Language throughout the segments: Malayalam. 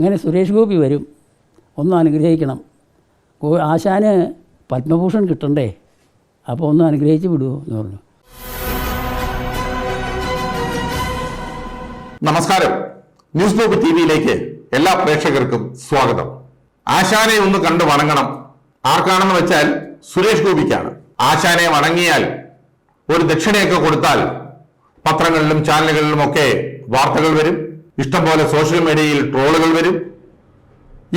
ഇങ്ങനെ സുരേഷ് ഗോപി വരും. ഒന്ന് അനുഗ്രഹിക്കണം. ആശാന് പത്മഭൂഷൺ കിട്ടണ്ടേ? അപ്പോൾ ഒന്ന് അനുഗ്രഹിച്ച് വിടുമോ എന്ന് പറഞ്ഞു. നമസ്കാരം. ന്യൂസ് ഗ്ലോബ് ടി വിയിലേക്ക് എല്ലാ പ്രേക്ഷകർക്കും സ്വാഗതം. ആശാനെ ഒന്ന് കണ്ടു വണങ്ങണം. ആർക്കാണെന്ന് വെച്ചാൽ സുരേഷ് ഗോപിക്കാണ്. ആശാനെ വണങ്ങിയാൽ ഒരു ദക്ഷിണയൊക്കെ കൊടുത്താൽ പത്രങ്ങളിലും ചാനലുകളിലും ഒക്കെ വാർത്തകൾ വരും. ഇഷ്ടംപോലെ സോഷ്യൽ മീഡിയയിൽ ട്രോളുകൾ വരും.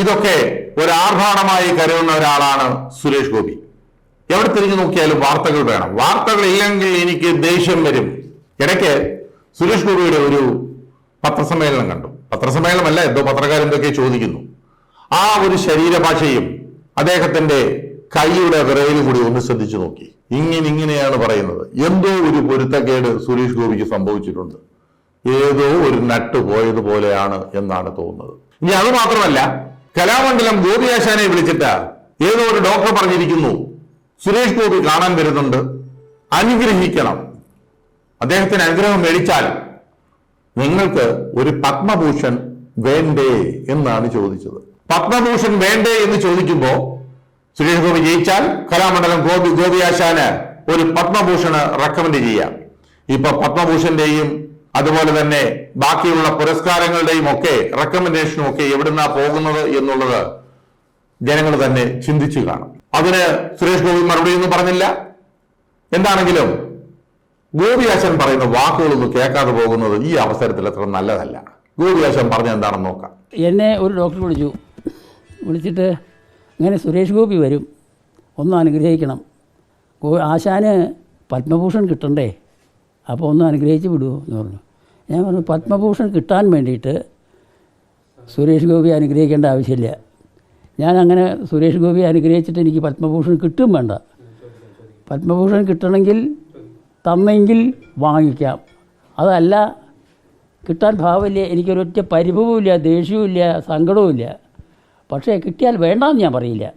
ഇതൊക്കെ ഒരു ആർഭാടമായി കരുതുന്ന ഒരാളാണ് സുരേഷ് ഗോപി. എവിടെ തിരിഞ്ഞു നോക്കിയാലും വാർത്തകൾ വേണം. വാർത്തകൾ ഇല്ലെങ്കിൽ എനിക്ക് ദേഷ്യം വരും. ഇടയ്ക്ക് സുരേഷ് ഗോപിയുടെ ഒരു പത്രസമ്മേളനം കണ്ടു. പത്രസമ്മേളനമല്ല എന്തോ പത്രക്കാരെന്തൊക്കെ ചോദിക്കുന്നു. ആ ഒരു ശരീരഭാഷയും അദ്ദേഹത്തിന്റെ കൈയുടെ വിറയിൽ കൂടി ഒന്ന് ശ്രദ്ധിച്ചു നോക്കി. ഇങ്ങനെ ഇങ്ങനെയാണ് പറയുന്നത്. എന്തോ ഒരു പൊരുത്തക്കേട് സുരേഷ് ഗോപിക്ക് സംഭവിച്ചിട്ടുണ്ട്. ഏതോ ഒരു നട്ട് പോയതുപോലെയാണ് എന്നാണ് തോന്നുന്നത്. ഇനി അത് മാത്രമല്ല കലാമണ്ഡലം ഗോപിയാശാനെ വിളിച്ചിട്ട് ഏതോ ഒരു ഡോക്ടർ പറഞ്ഞിരിക്കുന്നു സുരേഷ് ഗോപി കാണാൻ വരുന്നുണ്ട് അനുഗ്രഹിക്കണം. അദ്ദേഹത്തിന് അനുഗ്രഹം മേടിച്ചാൽ നിങ്ങൾക്ക് ഒരു പത്മഭൂഷൺ വേണ്ടേ എന്നാണ് ചോദിച്ചത്. പത്മഭൂഷൺ വേണ്ടേ എന്ന് ചോദിക്കുമ്പോൾ സുരേഷ് ഗോപി ജയിച്ചാൽ കലാമണ്ഡലം ഗോപി ഗോപിയാശാന് ഒരു പത്മഭൂഷണ് റെക്കമെൻഡ് ചെയ്യാം. ഇപ്പൊ പത്മഭൂഷന്റെയും അതുപോലെ തന്നെ ബാക്കിയുള്ള പുരസ്കാരങ്ങളുടെയും ഒക്കെ റെക്കമെൻഡേഷനും ഒക്കെ എവിടുന്നാ പോകുന്നത് എന്നുള്ളത് ജനങ്ങൾ തന്നെ ചിന്തിച്ചു കാണും. അതിന് സുരേഷ് ഗോപി മറുപടി ഒന്നും പറഞ്ഞില്ല. എന്താണെങ്കിലും ഗോപിയാശൻ പറയുന്ന വാക്കുകളൊന്നും കേൾക്കാതെ പോകുന്നത് ഈ അവസരത്തിൽ അത്ര നല്ലതല്ല. ഗോപിയാശൻ പറഞ്ഞ എന്താണെന്ന് നോക്കാം. എന്നെ ഒരു ഡോക്ടർ വിളിച്ചു. വിളിച്ചിട്ട് ഇങ്ങനെ സുരേഷ് ഗോപി വരും. ഒന്ന് അനുഗ്രഹിക്കണം. ആശാന് പത്മഭൂഷൺ കിട്ടണ്ടേ? അപ്പോൾ ഒന്ന് അനുഗ്രഹിച്ച് വിടുമോ എന്ന് പറഞ്ഞു. ഞാൻ പറഞ്ഞു പത്മഭൂഷൺ കിട്ടാൻ വേണ്ടിയിട്ട് സുരേഷ് ഗോപി അനുഗ്രഹിക്കേണ്ട ആവശ്യമില്ല. ഞാൻ അങ്ങനെ സുരേഷ് ഗോപി അനുഗ്രഹിച്ചിട്ട് എനിക്ക് പത്മഭൂഷൺ കിട്ടും വേണ്ട. പത്മഭൂഷൺ കിട്ടണമെങ്കിൽ തന്നെങ്കിൽ വാങ്ങിക്കാം. അതല്ല കിട്ടാൻ ഭാവമില്ല എനിക്കൊരൊറ്റ പരിഭവമില്ല ദേഷ്യവുമില്ല സങ്കടവുമില്ല. പക്ഷേ കിട്ടിയാൽ വേണ്ടാന്ന് ഞാൻ പറയില്ല.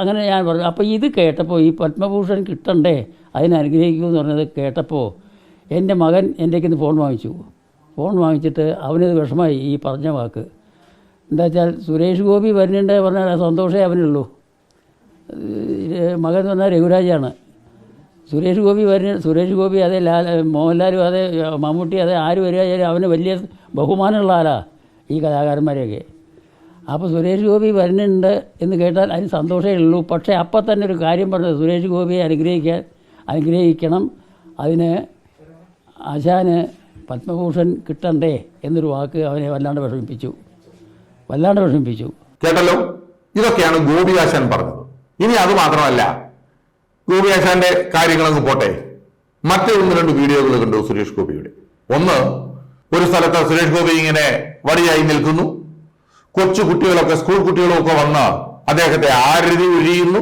അങ്ങനെ ഞാൻ പറഞ്ഞു. അപ്പോൾ ഇത് കേട്ടപ്പോൾ ഈ പത്മഭൂഷൺ കിട്ടണ്ടേ? അതിനെ അനുഗ്രഹിക്കൂ എന്ന് പറഞ്ഞത് കേട്ടപ്പോൾ എന്റെ മകൻ എന്റെ ഫോൺ വാങ്ങിച്ചു. ഫോൺ വാങ്ങിച്ചിട്ട് അവനത് വിഷമായി ഈ പറഞ്ഞ വാക്ക്. എന്താ വെച്ചാൽ സുരേഷ് ഗോപി വരുന്നുണ്ട് പറഞ്ഞാൽ സന്തോഷമേ അവനുള്ളൂ. മകൻ എന്ന് പറഞ്ഞാൽ രഘുരാജാണ്. സുരേഷ് ഗോപി വരുന്ന സുരേഷ് ഗോപി അതേ ലാൽ മോഹൻലാലും അതെ മമ്മൂട്ടി അതെ ആര് വരികയാലും അവന് വലിയ ബഹുമാനമുള്ള ആളാ ഈ കലാകാരന്മാരെയൊക്കെ. അപ്പോൾ സുരേഷ് ഗോപി വരുന്നുണ്ട് എന്ന് കേട്ടാൽ അതിന് സന്തോഷമേ ഉള്ളൂ. പക്ഷേ അപ്പം തന്നെ ഒരു കാര്യം പറഞ്ഞത് സുരേഷ് ഗോപിയെ അനുഗ്രഹിക്കാൻ അനുഗ്രഹിക്കണം. അതിന് ആശാന് പത്മഭൂഷൺ കിട്ടണ്ടേ എന്നൊരു വാക്ക് അവനെ വല്ലാണ്ട് വിഷമിപ്പിച്ചു. വല്ലാണ്ട് വിഷമിപ്പിച്ചു. കേട്ടല്ലോ? ഇതൊക്കെയാണ് ഗോപിയാശാൻ പറഞ്ഞത്. ഇനി അത് മാത്രമല്ല ഗോപിയാശാന്റെ കാര്യങ്ങളങ്ങ് പോട്ടെ. മറ്റേ ഒന്ന് രണ്ട് വീഡിയോകൾ കണ്ടു സുരേഷ് ഗോപിയുടെ. ഒന്ന് ഒരു സ്ഥലത്ത് സുരേഷ് ഗോപി ഇങ്ങനെ വടിയായി നിൽക്കുന്നു. കൊച്ചു കുട്ടികളൊക്കെ സ്കൂൾ കുട്ടികളൊക്കെ വന്ന് അദ്ദേഹത്തെ ആരതി ഒഴിയുന്നു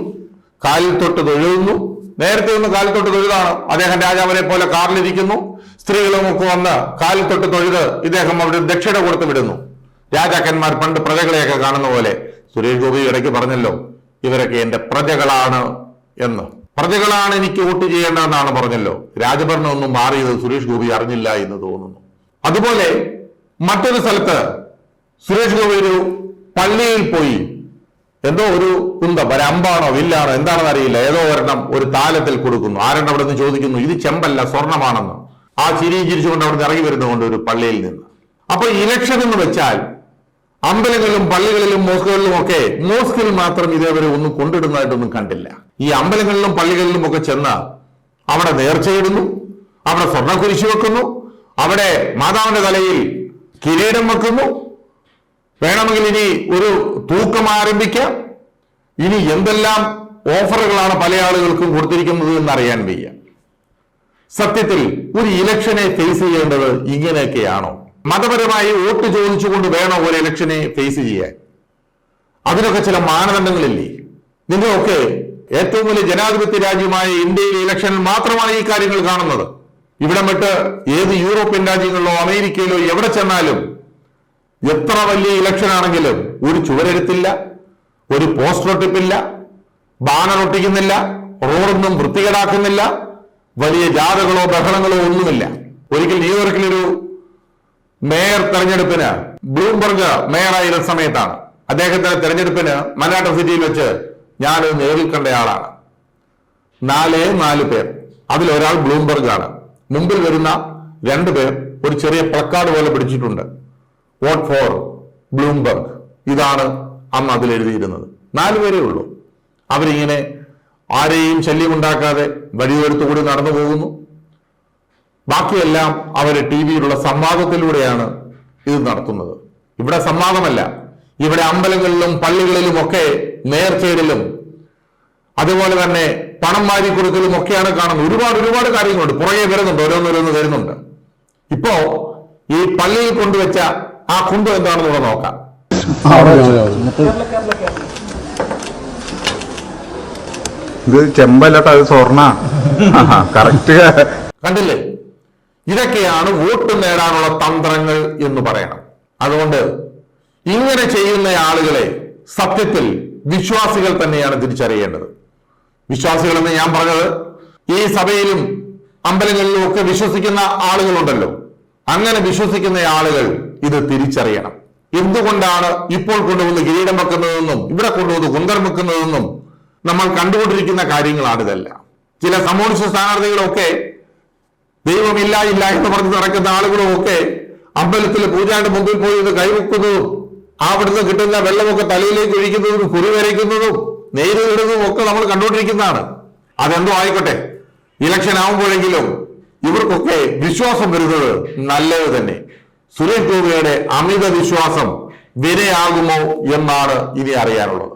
കാലിൽ തൊട്ട് തൊഴുന്നു നേരത്തെ ഒന്ന് കാലിൽ തൊട്ട് തൊഴുതാണ്. അദ്ദേഹം രാജാവിനെ പോലെ കാറിലിരിക്കുന്നു. സ്ത്രീകളും ഒക്കെ വന്ന് കാലിൽ തൊട്ട് തൊഴുത് ഇദ്ദേഹം അവിടെ ദക്ഷിണ കൊടുത്ത് വിടുന്നു. രാജാക്കന്മാർ പണ്ട് പ്രജകളെയൊക്കെ കാണുന്ന പോലെ സുരേഷ് ഗോപി ഇടയ്ക്ക് പറഞ്ഞല്ലോ ഇവരൊക്കെ എന്റെ പ്രജകളാണ് എന്ന്. പ്രജകളാണ് എനിക്ക് വോട്ട് ചെയ്യേണ്ടതെന്നാണ് പറഞ്ഞല്ലോ. രാജഭരണം ഒന്നും മാറിയത് സുരേഷ് ഗോപി അറിഞ്ഞില്ല എന്ന് തോന്നുന്നു. അതുപോലെ മറ്റൊരു സ്ഥലത്ത് സുരേഷ് ഗോപി ഒരു പള്ളിയിൽ പോയി. എന്തോ ഒരു കുന്തം ഒരു അമ്പാണോ വില്ലാണോ എന്താണെന്ന് അറിയില്ല. ഏതോ ഒരെണ്ണം ഒരു താലത്തിൽ കൊടുക്കുന്നു. ആരെണ്ണം അവിടെ നിന്ന് ചോദിക്കുന്നു? ഇത് ചെമ്പല്ല സ്വർണമാണെന്ന്. ആ ചിരി ചിരിച്ചുകൊണ്ട് അവിടെ നിന്ന് ഇറങ്ങി വരുന്നുകൊണ്ട് ഒരു പള്ളിയിൽ നിന്ന്. അപ്പൊ ഇലക്ഷൻ എന്ന് വെച്ചാൽ അമ്പലങ്ങളിലും പള്ളികളിലും മോസ്കുകളിലും ഒക്കെ മോസ്കിൽ മാത്രം ഇതേവരെ ഒന്നും കൊണ്ടിടുന്നതായിട്ടൊന്നും കണ്ടില്ല. ഈ അമ്പലങ്ങളിലും പള്ളികളിലും ഒക്കെ ചെന്ന് അവിടെ നേർച്ചയിടുന്നു അവിടെ സ്വർണം കുരിശു വെക്കുന്നു അവിടെ മാതാവിന്റെ തലയിൽ കിരീടം വെക്കുന്നു വേണമെങ്കിൽ ഇനി ഒരു തൂക്കം ആരംഭിക്കാം. ഇനി എന്തെല്ലാം ഓഫറുകളാണ് പല ആളുകൾക്കും കൊടുത്തിരിക്കുന്നത് എന്ന് അറിയാൻ വയ്യ. സത്യത്തിൽ ഒരു ഇലക്ഷനെ ഫേസ് ചെയ്യേണ്ടത് ഇങ്ങനെയൊക്കെയാണോ? മതപരമായി വോട്ട് ചോദിച്ചുകൊണ്ട് വേണോ ഒരു ഇലക്ഷനെ ഫേസ് ചെയ്യാൻ? അതിനൊക്കെ ചില മാനദണ്ഡങ്ങളില്ലേ? നിങ്ങളൊക്കെ ഏറ്റവും വലിയ ജനാധിപത്യ രാജ്യമായ ഇന്ത്യയിലെ ഇലക്ഷനിൽ മാത്രമാണ് ഈ കാര്യങ്ങൾ കാണുന്നത്. ഇവിടെ വിട്ട് ഏത് യൂറോപ്യൻ രാജ്യങ്ങളിലോ അമേരിക്കയിലോ എവിടെ ചെന്നാലും എത്ര വലിയ ഇലക്ഷൻ ആണെങ്കിലും ഒരു ചുവരെഴുത്തില്ല ഒരു പോസ്റ്റർ ഒട്ടിപ്പില്ല ബാനർ ഒട്ടിക്കുന്നില്ല റോഡൊന്നും വൃത്തികേടാക്കുന്നില്ല വലിയ ജാഥകളോ ബഹളങ്ങളോ ഒന്നുമില്ല. ഒരിക്കൽ ന്യൂയോർക്കിലൊരു മേയർ തെരഞ്ഞെടുപ്പിന് ബ്ലൂംബർഗ് മേയറായിരുന്ന സമയത്താണ്. അദ്ദേഹത്തിന്റെ തെരഞ്ഞെടുപ്പിന് മനാട്ട സിറ്റിയിൽ വെച്ച് ഞാൻ നേരിൽ കണ്ടയാളാണ് നാലേ നാല് പേർ. അതിലൊരാൾ ബ്ലൂംബർഗ് ആണ്. മുമ്പിൽ വരുന്ന രണ്ടു പേർ ഒരു ചെറിയ പ്ലക്കാർഡ് പോലെ പിടിച്ചിട്ടുണ്ട്. Vote for Bloomberg. ഇതാണ് അന്ന് അതിൽ എഴുതിയിരുന്നത്. നാല് പേരേ ഉള്ളൂ. അവരിങ്ങനെ ആരെയും ശല്യമുണ്ടാക്കാതെ വഴിയോരത്തുകൂടി നടന്നു പോകുന്നു. ബാക്കിയെല്ലാം അവർ ടി വിയിലുള്ള സംവാദത്തിലൂടെയാണ് ഇത് നടത്തുന്നത്. ഇവിടെ സംവാദമല്ല. ഇവിടെ അമ്പലങ്ങളിലും പള്ളികളിലും ഒക്കെ നേർച്ചയിടലും അതുപോലെ തന്നെ പണം വാരി കൊടുക്കലും ഒക്കെയാണ് കാണുന്നത്. ഒരുപാട് ഒരുപാട് കാര്യങ്ങളുണ്ട്. പുറകെ വരുന്നുണ്ട് ഓരോന്നോരോന്ന് വരുന്നുണ്ട്. ഇപ്പോ ഈ പള്ളിയിൽ കൊണ്ടുവച്ച ആ കുണ്ടു എന്താണെന്ന് ഇവിടെ നോക്കാം. ഇത് ചെമ്പല്ലട്ടോ അത് സ്വർണ. കറക്റ്റ് കണ്ടില്ലേ? ഇതൊക്കെയാണ് വോട്ട് നേടാനുള്ള തന്ത്രങ്ങൾ എന്ന് പറയണം. അതുകൊണ്ട് ഇങ്ങനെ ചെയ്യുന്ന ആളുകളെ സത്യത്തിൽ വിശ്വാസികൾ തന്നെയാണ് തിരിച്ചറിയേണ്ടത്. വിശ്വാസികൾ എന്ന് ഞാൻ പറഞ്ഞത് ഈ സഭയിലും അമ്പലങ്ങളിലും ഒക്കെ വിശ്വസിക്കുന്ന ആളുകളുണ്ടല്ലോ. അങ്ങനെ വിശ്വസിക്കുന്ന ആളുകൾ ഇത് തിരിച്ചറിയണം. എന്തുകൊണ്ടാണ് ഇപ്പോൾ കൊണ്ടുവന്ന് കിരീടം വെക്കുന്നതെന്നും ഇവിടെ കൊണ്ടുവന്ന് കുന്തം വെക്കുന്നതെന്നും നമ്മൾ കണ്ടുകൊണ്ടിരിക്കുന്ന കാര്യങ്ങളാണ് ഇതെല്ലാം. ചില കമ്മ്യൂണിസ്റ്റ് സ്ഥാനാർത്ഥികളൊക്കെ ദൈവമില്ല ഇല്ല എന്ന് പറഞ്ഞ് നടക്കുന്ന ആളുകളും ഒക്കെ അമ്പലത്തിൽ പൂജാന്റെ മുമ്പിൽ പോയി ഇത് കൈവെക്കുന്നതും അവിടുന്ന് കിട്ടുന്ന വെള്ളമൊക്കെ തലയിലേക്ക് ഒഴിക്കുന്നതും കുറി വരയ്ക്കുന്നതും ഒക്കെ നമ്മൾ കണ്ടുകൊണ്ടിരിക്കുന്നതാണ്. അതെന്തോ ആയിക്കോട്ടെ. ഇലക്ഷൻ ആവുമ്പോഴെങ്കിലും ഇവർക്കൊക്കെ വിശ്വാസം വരുന്നത് നല്ലത് തന്നെ. സുരേഷ് ഗോപിയുടെ അമിത വിശ്വാസം വിനയാകുമോ എന്നാണ് ഇനി അറിയാനുള്ളത്.